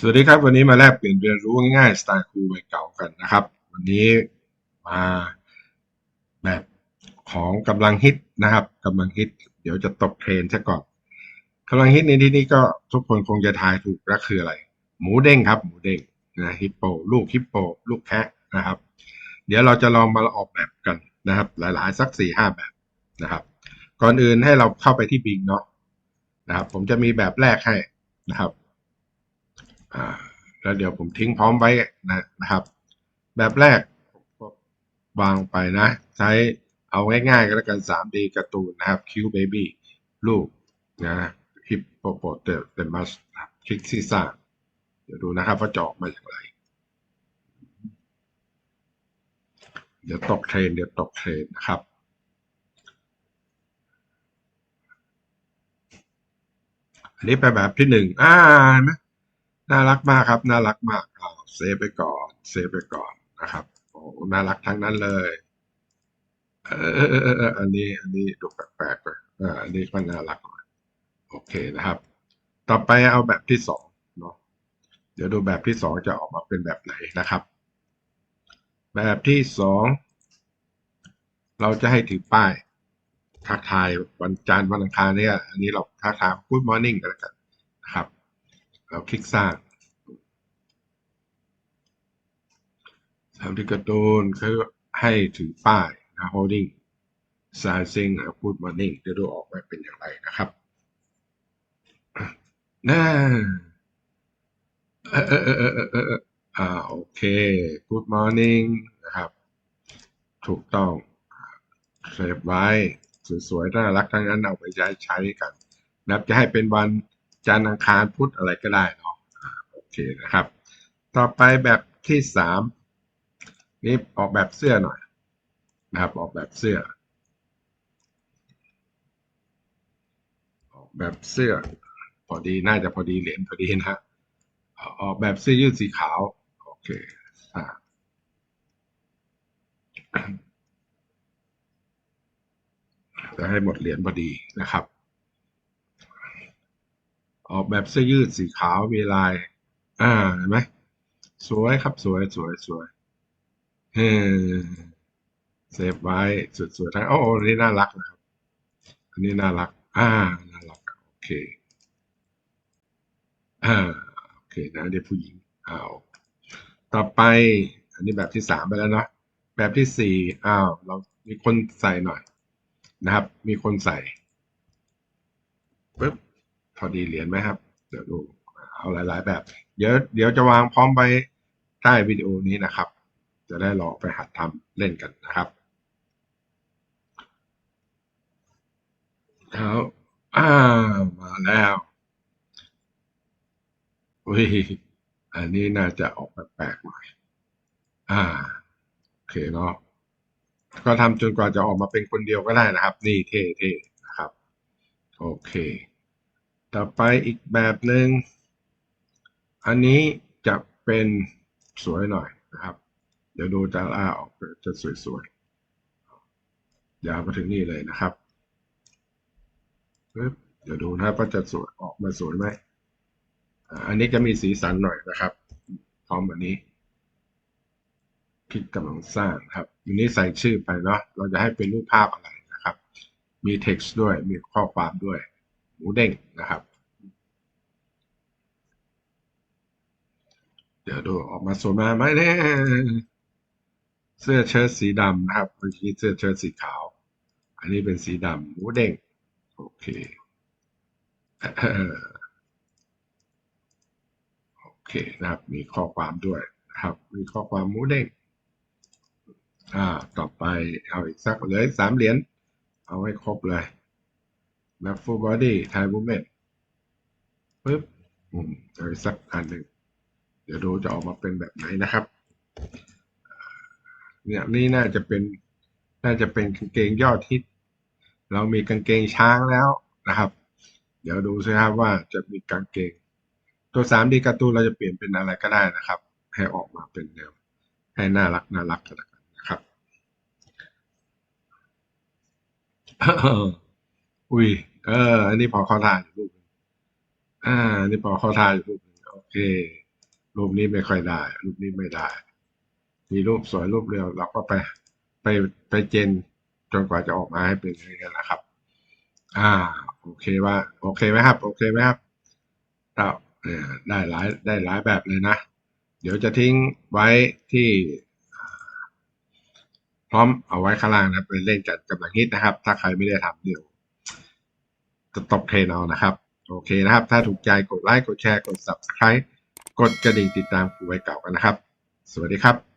สวัสดีครับ วันนี้มาแลกเปลี่ยนเรียนรู้ง่ายๆสไตล์ครูวัยเก่ากันนะครับ วันนี้มาแบบของกำลังฮิตนะครับกำลังฮิต เดี๋ยวจะตกเทรนซะก่อนกำลังฮิตในที่นี้ก็ทุกคนคงจะทายถูกแล้วคืออะไร หมูเด้งครับ หมูเด้งนะฮิปโป ลูกฮิปโป ลูกแคะนะครับ เดี๋ยวเราจะลองมาออกแบบกันนะครับ หลายๆสักสี่ห้าแบบนะครับ ก่อนอื่นให้เราเข้าไปที่บิงเนาะนะครับ ผมจะมีแบบแรกให้นะครับ แล้วเดี๋ยวผมทิ้งพร้อมไว้นะนะครับ แบบแรกวางไปนะ ใช้เอาง่ายๆก็แล้วกัน 3D การ์ตูนนะครับ Q Baby ลูกนะฮิปโปโปเตเตมัสคลิกซีซ่าเดี๋ยวดูนะครับว่าจะออกมาอย่างไร เดี๋ยวตกเทรน เดี๋ยวตกเทรนนะครับอันนี้ไปแบบที่หนึ่งอ่าเห็นไหม น่ารักมากครับ น่ารักมากเอาเซฟไปก่อน เซฟไปก่อนนะครับ โอ้น่ารักทั้งนั้นเลย เออเออเอออันนี้ อันนี้ดูแปลกๆไปเอออันนี้ก็น่ารักโอเคนะครับ ต่อไปเอาแบบที่สองเนาะเดี๋ยวดูแบบที่สองจะออกมาเป็นแบบไหนนะครับ แบบที่สองเราจะให้ถือป้ายทักทายวันจันทร์วันอังคารเนี่ย อันนี้เราทักทาย Good Morning กันแล้วกันนะครับ เราคลิกสร้าง ทำที่การ์ตูนคือให้ถือป้ายนะ holding sizing good morning จะดูออกมาเป็นอย่างไรนะครับน่าเออเออเออเออเอออ่าโอเค good morning นะครับ ถูกต้องเซฟไว้สวยๆน่ารักทั้งนั้นเอาไปใช้ใช้กันนับจะให้เป็นวันจันทร์อังคารพุธอะไรก็ได้เนาะโอเคนะครับ ต่อไปแบบที่สาม นี่ออกแบบเสื้อหน่อยนะครับ ออกแบบเสื้อ ออกแบบเสื้อ พอดีน่าจะพอดีเหรียญพอดีนะฮะออกแบบเสื้อยืดสีขาว โอเคอ่าจะให้หมดเหรียญพอดีนะครับ ออกแบบเสื้อยืดสีขาวมีลาย อ่าเห็นไหมสวยครับสวยสวยสวย เฮ้เซฟไว้สวยสวยทั้งโอ้อันนี้น่ารักนะครับ อันนี้น่ารัก อ่า น่ารัก โอเค อ่า โอเคนะเดี๋ยวผู้หญิงอ้าวต่อไป อันนี้แบบที่สามไปแล้วเนาะแบบที่สี่อ้าว เรามีคนใส่หน่อย นะครับ มีคนใส่ปึ๊บพอดีเหรียญไหมครับ เดี๋ยวดู เอาหลาย ๆ แบบ เดี๋ยว เดี๋ยวจะวางพร้อมไปใต้วิดีโอนี้นะครับ จะได้ลองไปหัดทำเล่นกันนะครับแล้วอ่ามาแล้วอุ้ยอันนี้น่าจะออกแปลกๆหน่อยอ่าโอเคเนาะก็ทำจนกว่าจะออกมาเป็นคนเดียวก็ได้นะครับ นี่เท่ๆนะครับ โอเค ต่อไปอีกแบบหนึ่งอันนี้จะเป็นสวยหน่อยนะครับ เดี๋ยวดูจะล่าออกจะสวยๆยาวมาถึงนี่เลยนะครับปึ๊บเดี๋ยวดูนะครับว่าจะสวยออกมาสวยไหมอันนี้จะมีสีสันหน่อยนะครับ พร้อมแบบนี้คลิกกำลังสร้างครับอันนี้ใส่ชื่อไปเนาะเราจะให้เป็นรูปภาพอะไรนะครับ มี text ด้วยมีข้อความด้วย หมูเด้งนะครับ เดี๋ยวดูออกมาสวยมาไหมเนี่ย เสื้อเชิ้ตสีดำนะครับเมื่อกี้เสื้อเชิ้ตสีขาว อันนี้เป็นสีดำหมูเด้งโอเคโอเคนะครับ มีข้อความด้วยนะครับ มีข้อความหมูเด้งอ่าต่อไปเอาอีกสักเลยสามเหรียญเอาให้ครบเลยแบบ full body Thai woman ปึ๊บอืมเอาอีกสักอันหนึ่งเดี๋ยวดูจะออกมาเป็นแบบไหนนะครับ เนี่ยนี่น่าจะเป็นน่าจะเป็นกางเกงยอดฮิต เรามีกางเกงช้างแล้วนะครับ เดี๋ยวดูสิครับว่าจะมีกางเกง ตัว 3D การ์ตูนเราจะเปลี่ยนเป็นอะไรก็ได้นะครับ ให้ออกมาเป็นแนวให้น่ารักน่ารักกันนะครับ อุ้ยเออ อันนี้พอเข้าท่าอยู่รูปอ่าอันนี้พอเข้าท่าอยู่รูปโอเค รูปนี้ไม่ค่อยได้ รูปนี้ไม่ได้ มีรูปสวยรูปเร็วเราก็ไปไปไปเจนจนกว่าจะออกมาให้เป็นอย่างนี้นะครับ อ่า โอเคว่าโอเคไหมครับ โอเคไหมครับเราได้หลายได้หลายแบบเลยนะ เดี๋ยวจะทิ้งไว้ที่พร้อมเอาไว้ข้างล่างนะเป็นเล่นกันกำลังฮิตนะครับ ถ้าใครไม่ได้ทำเดี๋ยวจะตกเทรนเอานะครับ โอเคนะครับ ถ้าถูกใจกดไลค์กดแชร์กด subscribe กดกระดิ่งติดตามกูไว้เก่ากันนะครับ สวัสดีครับ